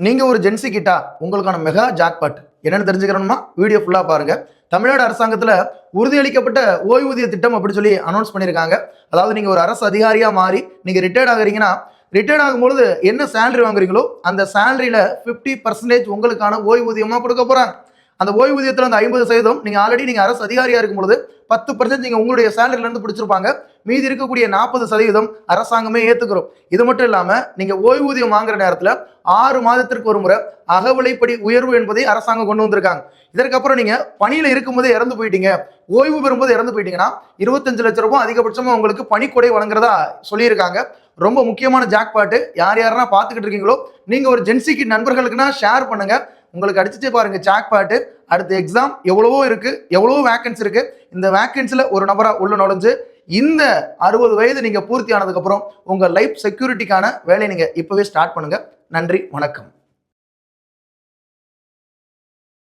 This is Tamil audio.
நீங்கள் ஒரு ஜென்சி கிட்டா உங்களுக்கான மெகா ஜாக்பாட் என்னென்னு தெரிஞ்சுக்கிறோமா வீடியோ ஃபுல்லாக பாருங்கள் தமிழ்நாடு அரசாங்கத்தில் உறுதியளிக்கப்பட்ட ஓய்வூதிய திட்டம் அப்படின்னு சொல்லி அனௌன்ஸ் பண்ணியிருக்காங்க அதாவது நீங்கள் ஒரு அரசு அதிகாரியாக மாறி நீங்கள் ரிட்டையர்ட் ஆகுறீங்கன்னா ரிட்டையர்ட் ஆகும்பொழுது என்ன சேலரி வாங்குறீங்களோ அந்த சேலரியில் ஃபிஃப்டி பர்சன்டேஜ் உங்களுக்கான ஓய்வூதியமாக கொடுக்க போகிறாங்க அந்த ஓய்வூதியத்தில் அந்த ஐம்பது சதவீதம் நீங்கள் ஆல்ரெடி நீங்கள் அரசு அதிகாரியாக இருக்கும் பொழுது பத்து பர்சன்ட் நீங்கள் உங்களுடைய சேலரிலேருந்து பிடிச்சிருப்பாங்க. மீதி இருக்கக்கூடிய நாற்பது சதவீதம் அரசாங்கமே ஏற்றுக்கிறோம் இது மட்டும் இல்லாமல் நீங்கள் ஓய்வூதியம் வாங்குற நேரத்தில் ஆறு மாதத்திற்கு ஒரு முறை அகவிலைப்படி உயர்வு என்பதை அரசாங்கம் கொண்டு வந்திருக்காங்க. இதற்கப்புறம் நீங்கள் பணியில் இருக்கும்போதே இறந்து போயிட்டீங்க. ஓய்வு பெறும்போது இறந்து போயிட்டீங்கன்னா இருபத்தஞ்சு லட்ச ரூபாய் அதிகபட்சமாக உங்களுக்கு பணிக்கொடை வழங்குறதா சொல்லியிருக்காங்க. ரொம்ப முக்கியமான ஜாக்பாட்டு யார் யாரெல்லாம் பார்த்துக்கிட்டு இருக்கீங்களோ நீங்கள் ஒரு ஜென்சிக்கு நண்பர்களுக்குன்னா ஷேர் பண்ணுங்கள் உங்களுக்கு அடிச்சுட்டு பாருங்க ஜாக்பாட்டு அடுத்த எக்ஸாம் எவ்வளவோ இருக்கு எவ்வளவோ வேக்கன்ஸ் இருக்கு. இந்த வேக்கன்ஸில் ஒரு நபராக உள்ள நுழைஞ்சு இந்த அறுபது வயது நீங்கள் பூர்த்தி ஆனதுக்கப்புறம் உங்கள் லைஃப் செக்யூரிட்டிக்கான வேலையை நீங்கள் இப்போவே ஸ்டார்ட் பண்ணுங்க. நன்றி வணக்கம்.